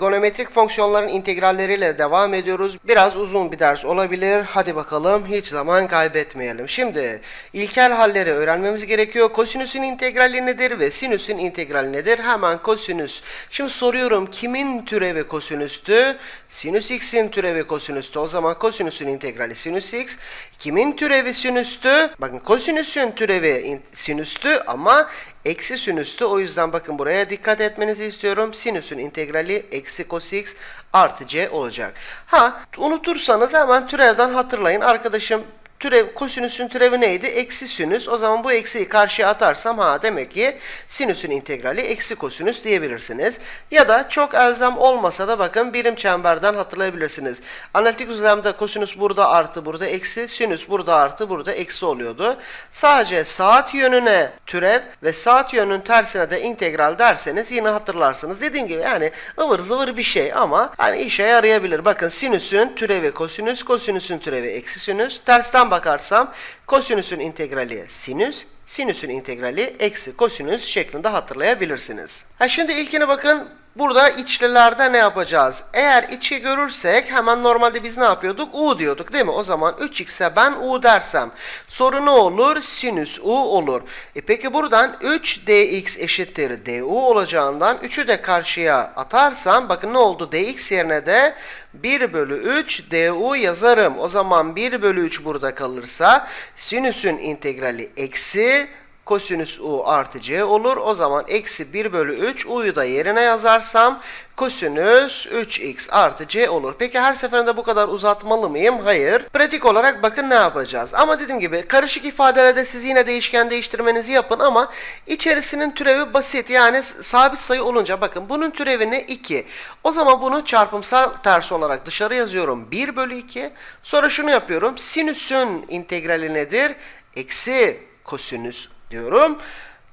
Trigonometrik fonksiyonların integralleriyle devam ediyoruz. Biraz uzun bir ders olabilir. Hadi bakalım hiç zaman kaybetmeyelim. Şimdi ilkel halleri öğrenmemiz gerekiyor. Kosinüsün integrali nedir ve sinüsün integrali nedir? Hemen kosinüs. Şimdi soruyorum kimin türevi kosinüstü? Sinüs x'in türevi kosinüstü. O zaman kosinüsün integrali sinüs x. Kimin türevi sinüstü? Bakın kosinüsün türevi in- sinüstü ama eksi sinüstü. O yüzden bakın buraya dikkat etmenizi istiyorum. Sinüsün integrali eksi cos x artı c olacak. Ha unutursanız hemen türevden hatırlayın. Arkadaşım türev kosinüsün türevi neydi? Eksi sinüs. O zaman bu eksiyi karşıya atarsam ha demek ki sinüsün integrali eksi kosinüs diyebilirsiniz. Ya da çok elzem olmasa da bakın birim çemberden hatırlayabilirsiniz. Analitik düzlemde kosinüs burada artı burada eksi, sinüs burada artı burada eksi oluyordu. Sadece saat yönüne türev ve saat yönünün tersine de integral derseniz yine hatırlarsınız. Dediğim gibi yani ıvır zıvır bir şey ama hani işe yarayabilir. Bakın sinüsün türevi kosinüs, kosinüsün türevi eksi sinüs. Tersten bakarsam kosinüsün integrali sinüs, sinüsün integrali eksi kosinüs şeklinde hatırlayabilirsiniz. Ha şimdi ilkine bakın Burada içlilerde ne yapacağız? Eğer içi görürsek hemen normalde biz ne yapıyorduk? U diyorduk değil mi? O zaman 3x'e ben U dersem soru ne olur? Sinüs U olur. E peki buradan 3dx eşittir du olacağından 3'ü de karşıya atarsam bakın ne oldu? dx yerine de 1 bölü 3 du yazarım. O zaman 1 bölü 3 burada kalırsa sinüsün integrali eksi kosinüs u artı c olur. O zaman eksi 1 bölü 3 u'yu da yerine yazarsam kosinüs 3x artı c olur. Peki her seferinde bu kadar uzatmalı mıyım? Hayır. Pratik olarak bakın ne yapacağız. Ama dediğim gibi karışık ifadelerde siz yine değişken değiştirmenizi yapın ama içerisinin türevi basit. Yani sabit sayı olunca bakın bunun türevi ne? 2. O zaman bunu çarpımsal tersi olarak dışarı yazıyorum. 1 bölü 2. Sonra şunu yapıyorum. Sinüsün integrali nedir? Eksi kosinüs diyorum.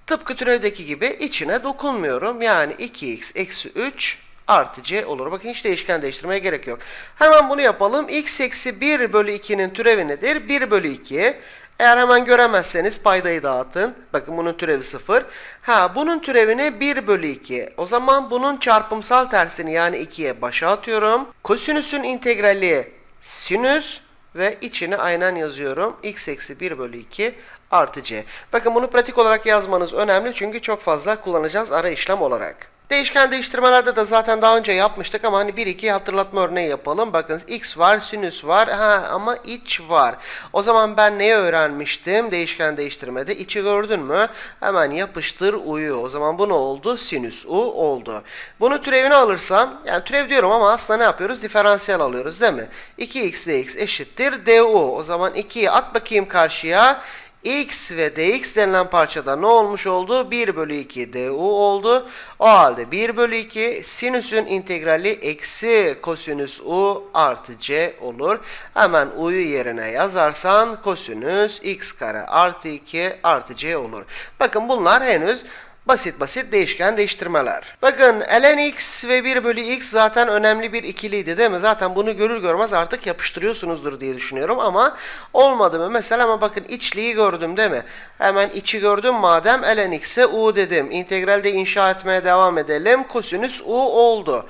Tıpkı türevdeki gibi içine dokunmuyorum. Yani 2x eksi 3 artı c olur. Bakın hiç değişken değiştirmeye gerek yok. Hemen bunu yapalım. x eksi 1 bölü 2'nin türevi nedir? 1 bölü 2. Eğer hemen göremezseniz paydayı dağıtın. Bakın bunun türevi 0. Ha bunun türevine 1 bölü 2. O zaman bunun çarpımsal tersini yani 2'ye başa atıyorum. Kosinüsün integrali sinüs ve içine aynen yazıyorum. x eksi 1 bölü 2 artı c. Bakın bunu pratik olarak yazmanız önemli çünkü çok fazla kullanacağız ara işlem olarak. Değişken değiştirmelerde de zaten daha önce yapmıştık ama hani 1-2 hatırlatma örneği yapalım. Bakın x var, sinüs var ha, ama iç var. O zaman ben neyi öğrenmiştim değişken değiştirmede? içi gördün mü? Hemen yapıştır uyu. O zaman bu ne oldu? Sinüs u oldu. Bunu türevini alırsam, yani türev diyorum ama aslında ne yapıyoruz? Diferansiyel alıyoruz değil mi? 2x dx eşittir du. O zaman 2'yi at bakayım karşıya x ve dx denilen parçada ne olmuş oldu? 1 bölü 2 du oldu. O halde 1 bölü 2 sinüsün integrali eksi kosinüs u artı c olur. Hemen u'yu yerine yazarsan kosinüs x kare artı 2 artı c olur. Bakın bunlar henüz Basit basit değişken değiştirmeler. Bakın ln x ve 1 bölü x zaten önemli bir ikiliydi değil mi? Zaten bunu görür görmez artık yapıştırıyorsunuzdur diye düşünüyorum ama olmadı mı? Mesela ama bakın içliği gördüm değil mi? Hemen içi gördüm madem ln x'e u dedim. İntegralde inşa etmeye devam edelim. Kosinüs u oldu.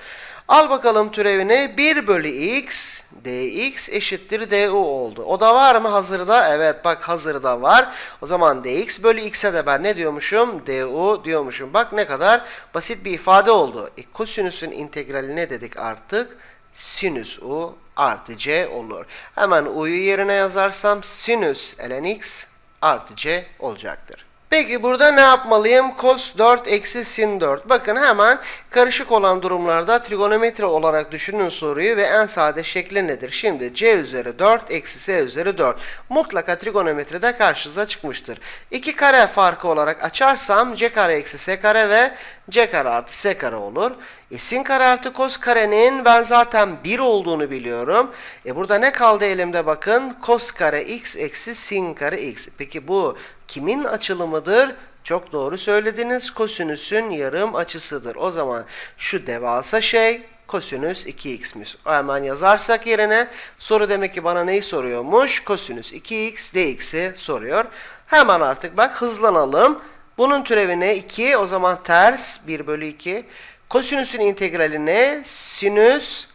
Al bakalım türevini 1 bölü x dx eşittir du oldu. O da var mı hazırda? Evet bak hazırda var. O zaman dx bölü x'e de ben ne diyormuşum? du diyormuşum. Bak ne kadar basit bir ifade oldu. E, kosinüsün integrali ne dedik artık? Sinüs u artı c olur. Hemen u'yu yerine yazarsam sinüs ln x artı c olacaktır. Peki burada ne yapmalıyım? Cos 4 eksi sin 4. Bakın hemen karışık olan durumlarda trigonometri olarak düşünün soruyu ve en sade şekli nedir? Şimdi c üzeri 4 eksi s üzeri 4. Mutlaka trigonometride karşınıza çıkmıştır. İki kare farkı olarak açarsam c kare eksi s kare ve c kare artı s kare olur. E sin kare artı kos karenin ben zaten 1 olduğunu biliyorum. E burada ne kaldı elimde bakın? Kos kare x eksi sin kare x. Peki bu kimin açılımıdır? Çok doğru söylediniz. Kosinüsün yarım açısıdır. O zaman şu devasa şey kosinüs 2x'miş. O hemen yazarsak yerine soru demek ki bana neyi soruyormuş? Kosinüs 2x dx'i soruyor. Hemen artık bak hızlanalım. Bunun türevi ne? 2. O zaman ters 1 bölü 2. Kosinüsün integrali ne? Sinüs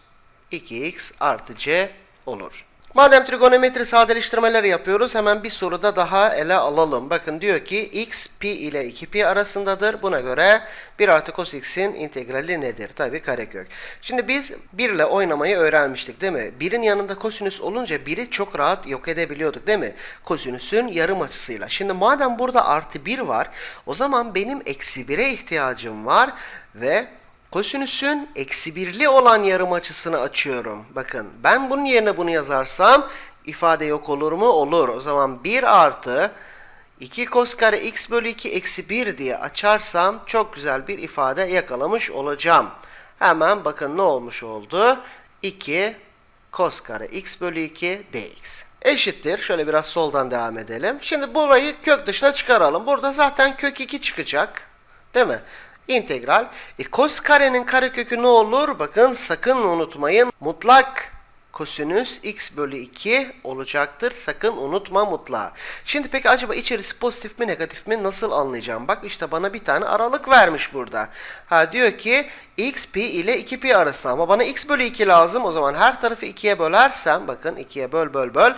2x artı c olur. Madem trigonometri sadeleştirmeleri yapıyoruz hemen bir soruda daha ele alalım. Bakın diyor ki x pi ile 2pi arasındadır. Buna göre 1 artı cos x'in integrali nedir? Tabi karekök. Şimdi biz 1 ile oynamayı öğrenmiştik değil mi? 1'in yanında kosinüs olunca 1'i çok rahat yok edebiliyorduk değil mi? Kosinüsün yarım açısıyla. Şimdi madem burada artı 1 var o zaman benim eksi 1'e ihtiyacım var ve Kosinüsün eksi birli olan yarım açısını açıyorum. Bakın ben bunun yerine bunu yazarsam ifade yok olur mu? Olur. O zaman 1 artı 2 kos kare x bölü 2 eksi 1 diye açarsam çok güzel bir ifade yakalamış olacağım. Hemen bakın ne olmuş oldu? 2 kos kare x bölü 2 dx. Eşittir. Şöyle biraz soldan devam edelim. Şimdi burayı kök dışına çıkaralım. Burada zaten kök 2 çıkacak. Değil mi? İntegral. E, kos karenin karekökü ne olur? Bakın sakın unutmayın. Mutlak kosinüs x bölü 2 olacaktır. Sakın unutma mutlağı. Şimdi peki acaba içerisi pozitif mi negatif mi nasıl anlayacağım? Bak işte bana bir tane aralık vermiş burada. Ha diyor ki x pi ile 2 pi arasında ama bana x bölü 2 lazım. O zaman her tarafı 2'ye bölersem bakın 2'ye böl böl böl.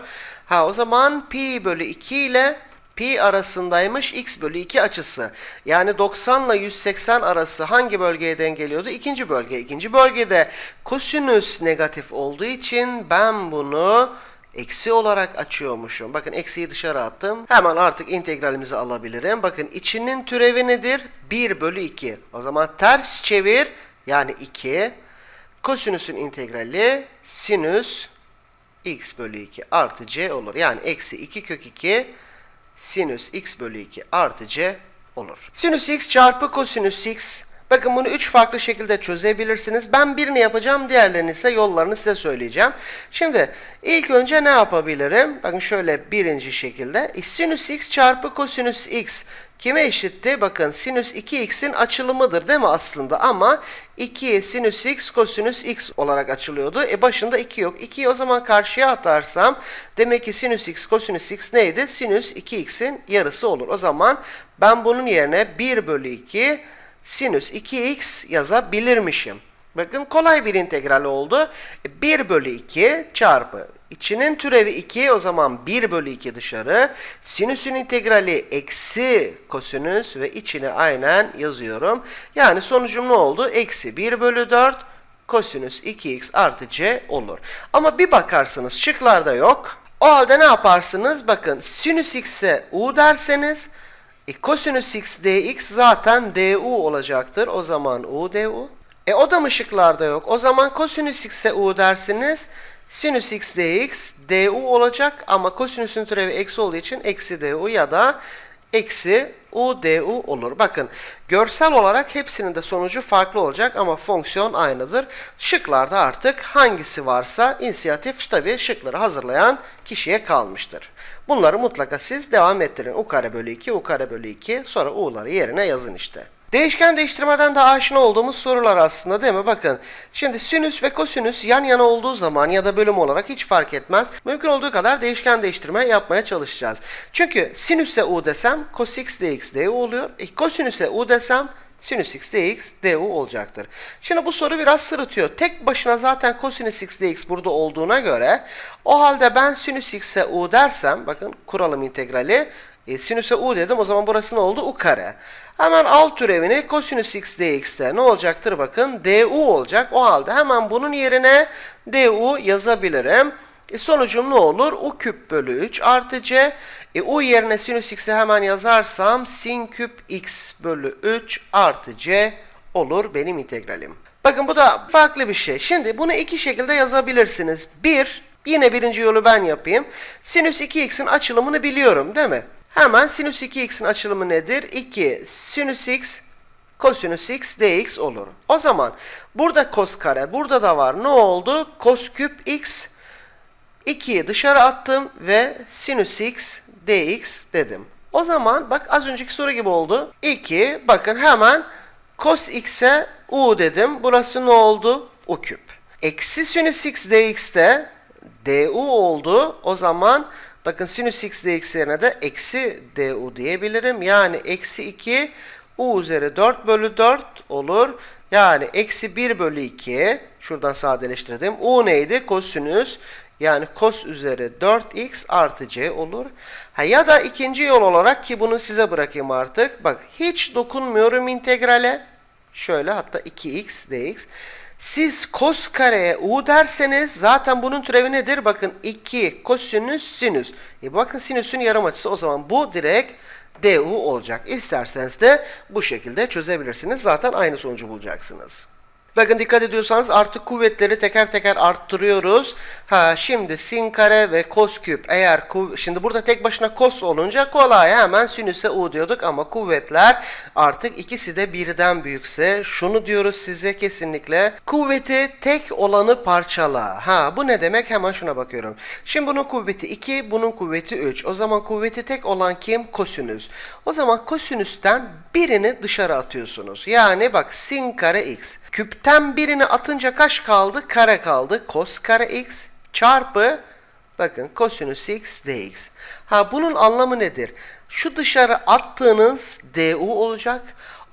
Ha o zaman pi bölü 2 ile pi arasındaymış x bölü 2 açısı. Yani 90 ile 180 arası hangi bölgeye denk geliyordu? İkinci bölge. İkinci bölgede kosinüs negatif olduğu için ben bunu eksi olarak açıyormuşum. Bakın eksiyi dışarı attım. Hemen artık integralimizi alabilirim. Bakın içinin türevi nedir? 1 bölü 2. O zaman ters çevir yani 2. Kosinüsün integrali sinüs x bölü 2 artı c olur. Yani eksi 2 kök 2 sinüs x bölü 2 artı c olur. Sinüs x çarpı kosinüs x. Bakın bunu üç farklı şekilde çözebilirsiniz. Ben birini yapacağım, diğerlerini ise yollarını size söyleyeceğim. Şimdi ilk önce ne yapabilirim? Bakın şöyle birinci şekilde. Sinüs x çarpı kosinüs x kime eşitti? Bakın sinüs 2x'in açılımıdır değil mi aslında? Ama 2 sinüs x kosinüs x olarak açılıyordu. E başında 2 yok. 2'yi o zaman karşıya atarsam demek ki sinüs x kosinüs x neydi? Sinüs 2x'in yarısı olur. O zaman ben bunun yerine 1 bölü 2 sinüs 2x yazabilirmişim. Bakın kolay bir integral oldu. 1 bölü 2 çarpı içinin türevi 2 o zaman 1 bölü 2 dışarı. Sinüsün integrali eksi kosinüs ve içine aynen yazıyorum. Yani sonucum ne oldu? Eksi 1 bölü 4 kosinüs 2x artı c olur. Ama bir bakarsınız şıklarda yok. O halde ne yaparsınız? Bakın sinüs x'e u derseniz e, kosinüs x dx zaten du olacaktır. O zaman u du. E o da mı şıklarda yok? O zaman kosinüs x'e u dersiniz. Sinüs x dx du olacak ama kosinüsün türevi eksi olduğu için eksi du ya da eksi u du olur. Bakın görsel olarak hepsinin de sonucu farklı olacak ama fonksiyon aynıdır. Şıklarda artık hangisi varsa inisiyatif tabi şıkları hazırlayan kişiye kalmıştır. Bunları mutlaka siz devam ettirin. u kare bölü 2, u kare bölü 2 sonra u'ları yerine yazın işte. Değişken değiştirmeden de aşina olduğumuz sorular aslında değil mi? Bakın şimdi sinüs ve kosinüs yan yana olduğu zaman ya da bölüm olarak hiç fark etmez. Mümkün olduğu kadar değişken değiştirme yapmaya çalışacağız. Çünkü sinüse u desem cos x dx du oluyor. E, kosinüse u desem sinüs x dx du olacaktır. Şimdi bu soru biraz sırıtıyor. Tek başına zaten kosinüs x dx burada olduğuna göre o halde ben sinüs x'e u dersem bakın kuralım integrali e, sinüse u dedim o zaman burası ne oldu? u kare. Hemen alt türevini kosinüs x dx'te ne olacaktır? Bakın du olacak. O halde hemen bunun yerine du yazabilirim. E, sonucum ne olur? u küp bölü 3 artı c. E, u yerine sinüs x'i hemen yazarsam sin küp x bölü 3 artı c olur benim integralim. Bakın bu da farklı bir şey. Şimdi bunu iki şekilde yazabilirsiniz. Bir, yine birinci yolu ben yapayım. Sinüs 2x'in açılımını biliyorum değil mi? Hemen sinüs 2x'in açılımı nedir? 2 sinüs x kosinüs x dx olur. O zaman burada kos kare burada da var. Ne oldu? Kos küp x 2'yi dışarı attım ve sinüs x dx dedim. O zaman bak az önceki soru gibi oldu. 2 bakın hemen cos x'e u dedim. Burası ne oldu? u küp. Eksi sinüs x dx'te du oldu. O zaman bakın sinüs x dx yerine de eksi du diyebilirim. Yani eksi 2 u üzeri 4 bölü 4 olur. Yani eksi 1 bölü 2. Şuradan sadeleştirdim. U neydi? Kosinüs. Yani cos üzeri 4x artı c olur. Ha, ya da ikinci yol olarak ki bunu size bırakayım artık. Bak hiç dokunmuyorum integrale. Şöyle hatta 2x dx. Siz cos kareye u derseniz zaten bunun türevi nedir? Bakın 2 kosinüs sinüs. E bakın sinüsün yarım açısı o zaman bu direkt du olacak. İsterseniz de bu şekilde çözebilirsiniz. Zaten aynı sonucu bulacaksınız. Bakın dikkat ediyorsanız artık kuvvetleri teker teker arttırıyoruz. Ha şimdi sin kare ve kos küp eğer kuv- şimdi burada tek başına kos olunca kolay hemen sinüse u diyorduk ama kuvvetler artık ikisi de birden büyükse şunu diyoruz size kesinlikle kuvveti tek olanı parçala. Ha bu ne demek hemen şuna bakıyorum. Şimdi bunun kuvveti 2 bunun kuvveti 3 o zaman kuvveti tek olan kim? Kosinüs. O zaman kosinüsten birini dışarı atıyorsunuz. Yani bak sin kare x. Küpten birini atınca kaç kaldı? Kare kaldı. Kos kare x çarpı bakın kosinüs x dx. Ha bunun anlamı nedir? Şu dışarı attığınız du olacak.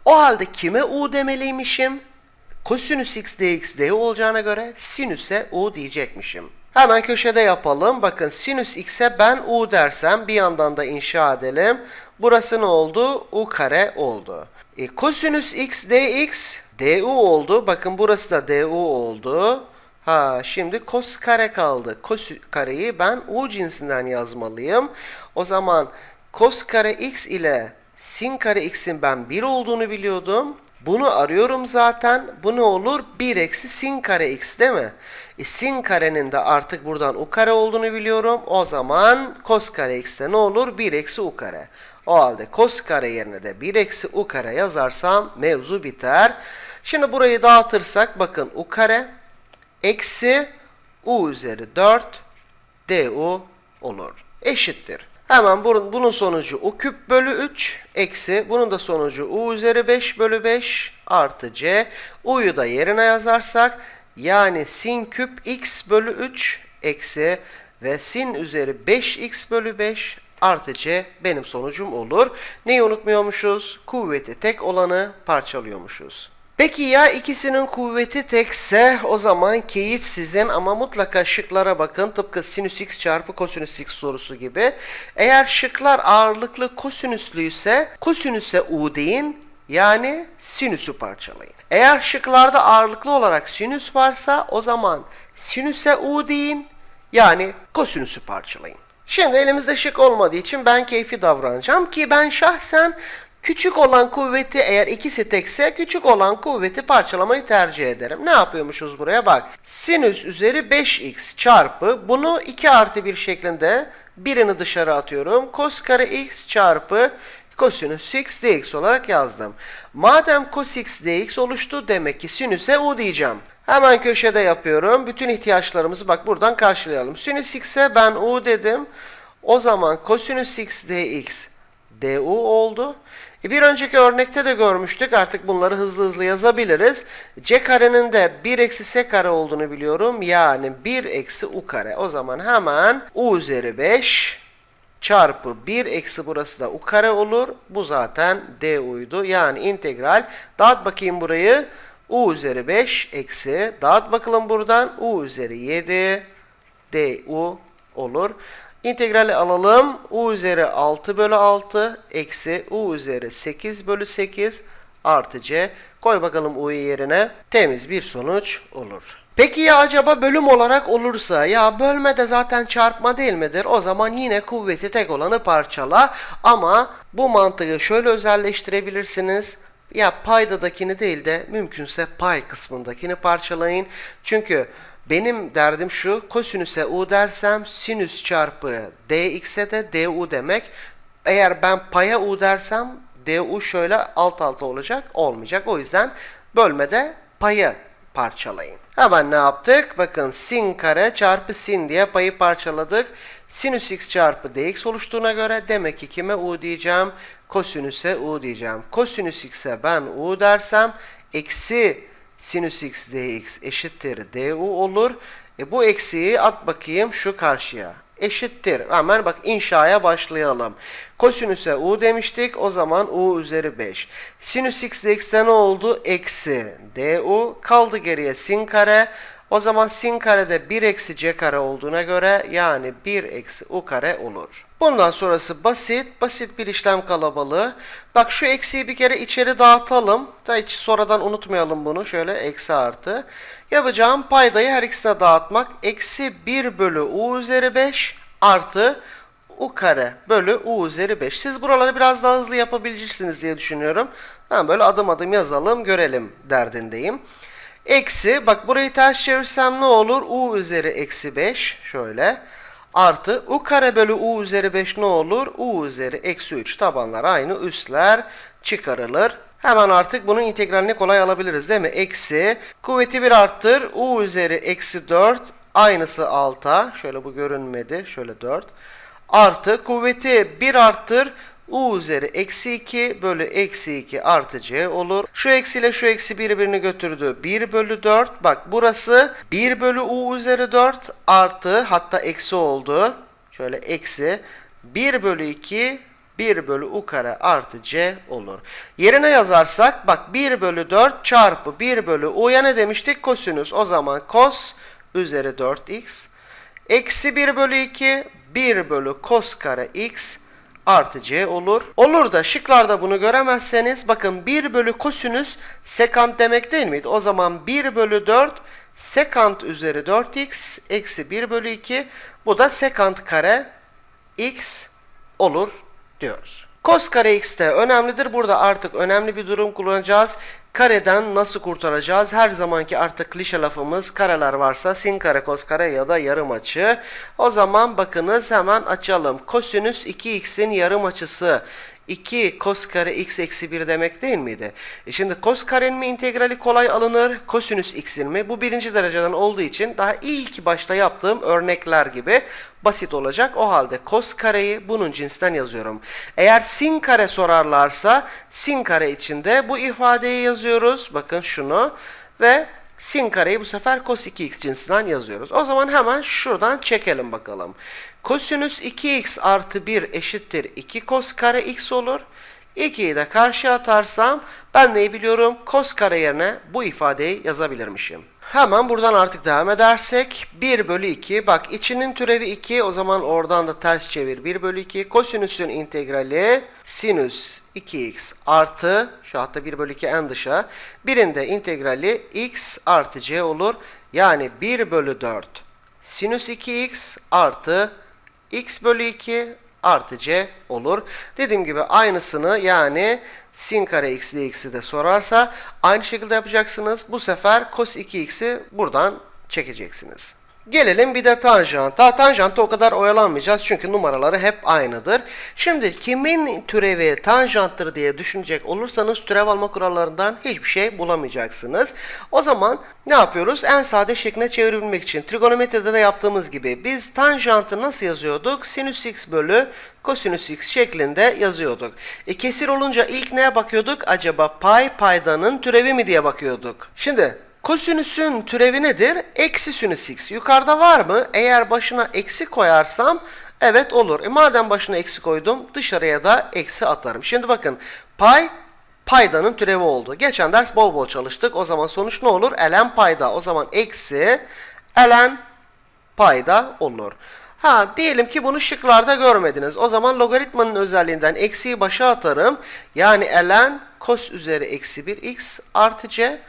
O halde kime u demeliymişim? Kosinüs x dx du olacağına göre sinüse u diyecekmişim. Hemen köşede yapalım. Bakın sinüs x'e ben u dersem bir yandan da inşa edelim. Burası ne oldu? u kare oldu. E, kosinüs x dx du oldu. Bakın burası da du oldu. Ha şimdi kos kare kaldı. Kos kareyi ben u cinsinden yazmalıyım. O zaman kos kare x ile sin kare x'in ben 1 olduğunu biliyordum. Bunu arıyorum zaten. Bu ne olur? 1 eksi sin kare x değil mi? E, sin karenin de artık buradan u kare olduğunu biliyorum. O zaman kos kare x'te ne olur? 1 eksi u kare. O halde kos kare yerine de 1 eksi u kare yazarsam mevzu biter. Şimdi burayı dağıtırsak bakın u kare eksi u üzeri 4 du olur. Eşittir. Hemen bunun, bunun sonucu u küp bölü 3 eksi bunun da sonucu u üzeri 5 bölü 5 artı c. u'yu da yerine yazarsak yani sin küp x bölü 3 eksi ve sin üzeri 5x bölü 5 artı c benim sonucum olur. Neyi unutmuyormuşuz? Kuvveti tek olanı parçalıyormuşuz. Peki ya ikisinin kuvveti tekse o zaman keyif sizin ama mutlaka şıklara bakın tıpkı sinüs x çarpı kosinüs x sorusu gibi. Eğer şıklar ağırlıklı kosinüslüyse kosinüse u deyin yani sinüsü parçalayın. Eğer şıklarda ağırlıklı olarak sinüs varsa o zaman sinüse u deyin yani kosinüsü parçalayın. Şimdi elimizde şık olmadığı için ben keyfi davranacağım ki ben şahsen küçük olan kuvveti eğer ikisi tekse küçük olan kuvveti parçalamayı tercih ederim. Ne yapıyormuşuz buraya bak. Sinüs üzeri 5x çarpı bunu 2 artı 1 şeklinde birini dışarı atıyorum. Kos kare x çarpı kosinüs x dx olarak yazdım. Madem cos x dx oluştu demek ki sinüse u diyeceğim. Hemen köşede yapıyorum. Bütün ihtiyaçlarımızı bak buradan karşılayalım. Sinüs x'e ben u dedim. O zaman kosinüs x dx du oldu. E bir önceki örnekte de görmüştük. Artık bunları hızlı hızlı yazabiliriz. c karenin de 1 eksi s kare olduğunu biliyorum. Yani 1 eksi u kare. O zaman hemen u üzeri 5 çarpı 1 eksi burası da u kare olur. Bu zaten du'ydu. Yani integral. Dağıt bakayım burayı. u üzeri 5 eksi. Dağıt bakalım buradan. u üzeri 7 du olur. İntegrali alalım. u üzeri 6 bölü 6 eksi u üzeri 8 bölü 8 artı c. Koy bakalım u'yu yerine. Temiz bir sonuç olur. Peki ya acaba bölüm olarak olursa ya bölme de zaten çarpma değil midir? O zaman yine kuvveti tek olanı parçala ama bu mantığı şöyle özelleştirebilirsiniz. Ya paydadakini değil de mümkünse pay kısmındakini parçalayın. Çünkü benim derdim şu, kosinüse u dersem sinüs çarpı dx'e de du demek. Eğer ben paya u dersem du şöyle alt alta olacak, olmayacak. O yüzden bölmede payı parçalayın. Hemen ne yaptık? Bakın sin kare çarpı sin diye payı parçaladık. Sinüs x çarpı dx oluştuğuna göre demek ki kime u diyeceğim? Kosinüse u diyeceğim. Kosinüs x'e ben u dersem eksi sinüs x dx eşittir du olur. E bu eksiği at bakayım şu karşıya. Eşittir. Hemen bak inşaya başlayalım. Kosinüse u demiştik. O zaman u üzeri 5. Sinüs x x'te ne oldu? Eksi du. Kaldı geriye sin kare. O zaman sin karede 1 eksi c kare olduğuna göre yani 1 eksi u kare olur. Bundan sonrası basit, basit bir işlem kalabalığı. Bak şu eksiyi bir kere içeri dağıtalım. Da hiç sonradan unutmayalım bunu. Şöyle eksi artı. Yapacağım paydayı her ikisine dağıtmak. Eksi 1 bölü u üzeri 5 artı u kare bölü u üzeri 5. Siz buraları biraz daha hızlı yapabilirsiniz diye düşünüyorum. Ben böyle adım adım yazalım görelim derdindeyim. Eksi bak burayı ters çevirsem ne olur? u üzeri eksi 5 şöyle. Artı u kare bölü u üzeri 5 ne olur? u üzeri eksi 3 tabanlar aynı üstler çıkarılır. Hemen artık bunun integralini kolay alabiliriz değil mi? Eksi kuvveti 1 arttır u üzeri eksi 4 aynısı alta. Şöyle bu görünmedi. Şöyle 4. Artı kuvveti 1 arttır u üzeri eksi 2 bölü eksi 2 artı c olur. Şu eksiyle şu eksi birbirini götürdü. 1 bölü 4. Bak burası 1 bölü u üzeri 4 artı hatta eksi oldu. Şöyle eksi 1 bölü 2 1 bölü u kare artı c olur. Yerine yazarsak bak 1 bölü 4 çarpı 1 bölü u'ya ne demiştik? Kosinüs. O zaman kos üzeri 4x eksi 1 bölü 2 1 bölü kos kare x artı c olur. Olur da şıklarda bunu göremezseniz bakın 1 bölü kosinüs sekant demek değil miydi? O zaman 1 bölü 4 sekant üzeri 4x eksi 1 bölü 2 bu da sekant kare x olur diyoruz. Kos kare x de önemlidir. Burada artık önemli bir durum kullanacağız. Kareden nasıl kurtaracağız? Her zamanki artık klişe lafımız kareler varsa sin kare, kos kare ya da yarım açı. O zaman bakınız hemen açalım. Kosinüs 2x'in yarım açısı 2 kos kare x eksi 1 demek değil miydi? E şimdi kos karenin mi integrali kolay alınır? Kosinüs x'in mi? Bu birinci dereceden olduğu için daha ilk başta yaptığım örnekler gibi basit olacak. O halde kos kareyi bunun cinsten yazıyorum. Eğer sin kare sorarlarsa sin kare içinde bu ifadeyi yazıyoruz. Bakın şunu ve sin kareyi bu sefer cos 2x cinsinden yazıyoruz. O zaman hemen şuradan çekelim bakalım. Kosinüs 2x artı 1 eşittir 2 cos kare x olur. 2'yi de karşıya atarsam ben neyi biliyorum? Cos kare yerine bu ifadeyi yazabilirmişim. Hemen buradan artık devam edersek 1 bölü 2 bak içinin türevi 2 o zaman oradan da ters çevir. 1 bölü 2 kosinüsün integrali sinüs 2x artı şu hatta 1 bölü 2 en dışa. Birinde integrali x artı c olur. Yani 1 bölü 4 sinüs 2x artı x bölü 2 artı c olur. Dediğim gibi aynısını yani sin kare x dx'i de sorarsa aynı şekilde yapacaksınız. Bu sefer cos 2x'i buradan çekeceksiniz. Gelelim bir de tanjanta. Tanjantta o kadar oyalanmayacağız çünkü numaraları hep aynıdır. Şimdi kimin türevi tanjanttır diye düşünecek olursanız türev alma kurallarından hiçbir şey bulamayacaksınız. O zaman ne yapıyoruz? En sade şekline çevirebilmek için trigonometride de yaptığımız gibi biz tanjantı nasıl yazıyorduk? Sinüs x bölü kosinüs x şeklinde yazıyorduk. E kesir olunca ilk neye bakıyorduk? Acaba pay paydanın türevi mi diye bakıyorduk. Şimdi Kosinüsün türevi nedir? Eksi sinüs x. Yukarıda var mı? Eğer başına eksi koyarsam evet olur. E madem başına eksi koydum dışarıya da eksi atarım. Şimdi bakın pay paydanın türevi oldu. Geçen ders bol bol çalıştık. O zaman sonuç ne olur? ln payda. O zaman eksi ln payda olur. Ha diyelim ki bunu şıklarda görmediniz. O zaman logaritmanın özelliğinden eksiyi başa atarım. Yani ln cos üzeri eksi 1 x artı c.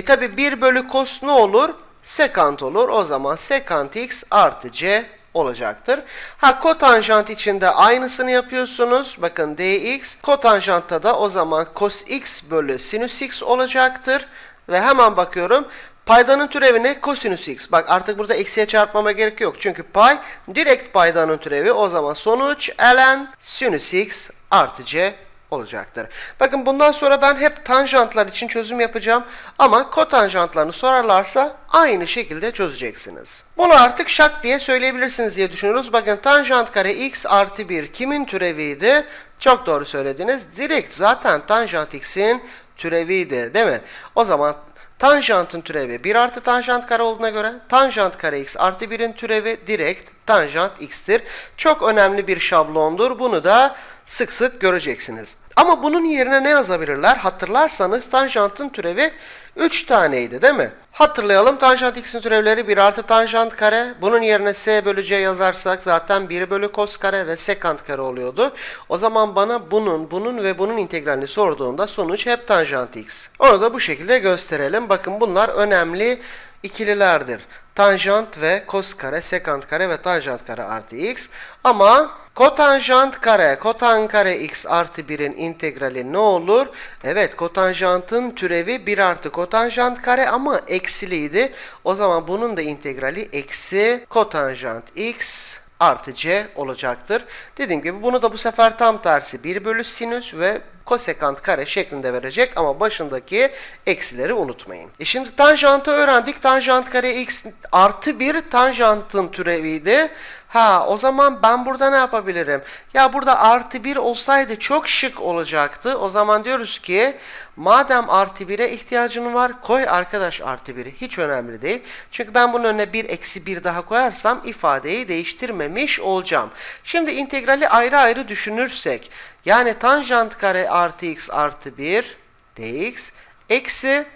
E tabi 1 bölü cos ne olur? Sekant olur. O zaman sekant x artı c olacaktır. Ha kotanjant için de aynısını yapıyorsunuz. Bakın dx. Kotanjantta da o zaman cos x bölü sinüs x olacaktır. Ve hemen bakıyorum. Paydanın türevi ne? Kosinüs x. Bak artık burada eksiye çarpmama gerek yok. Çünkü pay direkt paydanın türevi. O zaman sonuç ln sinüs x artı c olacaktır. Bakın bundan sonra ben hep tanjantlar için çözüm yapacağım ama kotanjantlarını sorarlarsa aynı şekilde çözeceksiniz. Bunu artık şak diye söyleyebilirsiniz diye düşünüyoruz. Bakın tanjant kare x artı 1 kimin türeviydi? Çok doğru söylediniz. Direkt zaten tanjant x'in türeviydi değil mi? O zaman tanjantın türevi 1 artı tanjant kare olduğuna göre tanjant kare x artı 1'in türevi direkt tanjant x'tir. Çok önemli bir şablondur. Bunu da sık sık göreceksiniz. Ama bunun yerine ne yazabilirler? Hatırlarsanız tanjantın türevi 3 taneydi değil mi? Hatırlayalım tanjant x'in türevleri 1 artı tanjant kare. Bunun yerine s bölü c yazarsak zaten 1 bölü cos kare ve sekant kare oluyordu. O zaman bana bunun, bunun ve bunun integralini sorduğunda sonuç hep tanjant x. Onu da bu şekilde gösterelim. Bakın bunlar önemli ikililerdir. Tanjant ve kos kare, sekant kare ve tanjant kare artı x. Ama kotanjant kare, kotan kare x artı 1'in integrali ne olur? Evet kotanjantın türevi 1 artı kotanjant kare ama eksiliydi. O zaman bunun da integrali eksi kotanjant x artı c olacaktır. Dediğim gibi bunu da bu sefer tam tersi 1 bölü sinüs ve kosekant kare şeklinde verecek ama başındaki eksileri unutmayın. E şimdi tanjantı öğrendik. Tanjant kare x artı 1 tanjantın türeviydi. Ha o zaman ben burada ne yapabilirim? Ya burada artı 1 olsaydı çok şık olacaktı. O zaman diyoruz ki madem artı 1'e ihtiyacın var koy arkadaş artı 1'i. Hiç önemli değil. Çünkü ben bunun önüne 1 eksi 1 daha koyarsam ifadeyi değiştirmemiş olacağım. Şimdi integrali ayrı ayrı düşünürsek yani tanjant kare artı x artı 1 dx eksi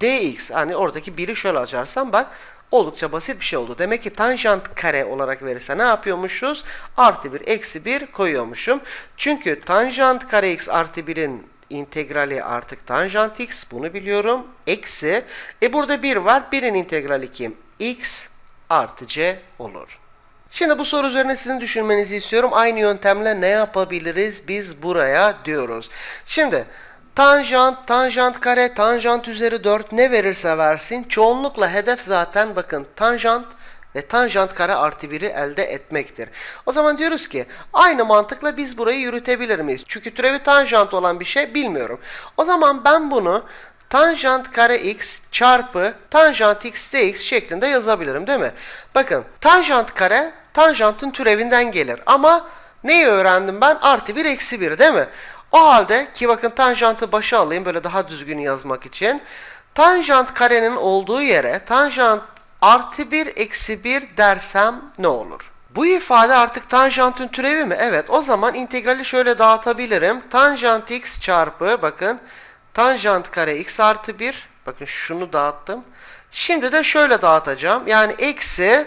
dx. Hani oradaki 1'i şöyle açarsam bak oldukça basit bir şey oldu. Demek ki tanjant kare olarak verirse ne yapıyormuşuz? Artı 1 eksi 1 koyuyormuşum. Çünkü tanjant kare x artı 1'in integrali artık tanjant x bunu biliyorum. Eksi. E burada 1 var. 1'in integrali kim? x artı c olur. Şimdi bu soru üzerine sizin düşünmenizi istiyorum. Aynı yöntemle ne yapabiliriz biz buraya diyoruz. Şimdi tanjant, tanjant kare, tanjant üzeri 4 ne verirse versin. Çoğunlukla hedef zaten bakın tanjant ve tanjant kare artı 1'i elde etmektir. O zaman diyoruz ki aynı mantıkla biz burayı yürütebilir miyiz? Çünkü türevi tanjant olan bir şey bilmiyorum. O zaman ben bunu tanjant kare x çarpı tanjant x dx şeklinde yazabilirim değil mi? Bakın tanjant kare tanjantın türevinden gelir ama neyi öğrendim ben? Artı 1 eksi 1 değil mi? O halde ki bakın tanjantı başa alayım böyle daha düzgün yazmak için. Tanjant karenin olduğu yere tanjant artı 1 eksi 1 dersem ne olur? Bu ifade artık tanjantın türevi mi? Evet o zaman integrali şöyle dağıtabilirim. Tanjant x çarpı bakın tanjant kare x artı 1 bakın şunu dağıttım. Şimdi de şöyle dağıtacağım. Yani eksi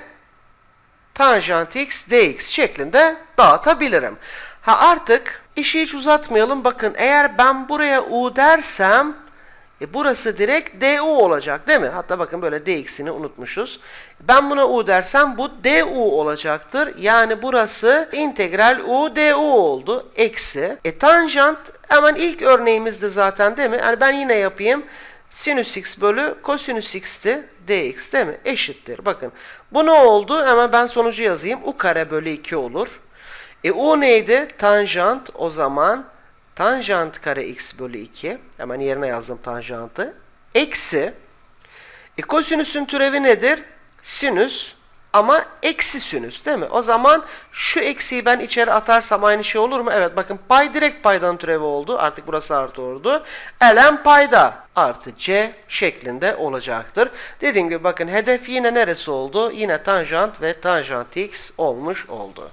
tanjant x dx şeklinde dağıtabilirim. Ha artık işi hiç uzatmayalım. Bakın eğer ben buraya u dersem e burası direkt du olacak değil mi? Hatta bakın böyle dx'ini unutmuşuz. Ben buna u dersem bu du olacaktır. Yani burası integral u du oldu. Eksi. E tanjant hemen ilk örneğimizde zaten değil mi? Yani ben yine yapayım. Sinüs x bölü kosinüs x'ti dx değil mi? Eşittir. Bakın bu ne oldu? Hemen ben sonucu yazayım. u kare bölü 2 olur. E u neydi? Tanjant o zaman tanjant kare x bölü 2. Hemen yerine yazdım tanjantı. Eksi. E kosinüsün türevi nedir? Sinüs ama eksi sinüs değil mi? O zaman şu eksiyi ben içeri atarsam aynı şey olur mu? Evet bakın pay direkt paydan türevi oldu. Artık burası artı oldu. ln payda artı c şeklinde olacaktır. Dediğim gibi bakın hedef yine neresi oldu? Yine tanjant ve tanjant x olmuş oldu.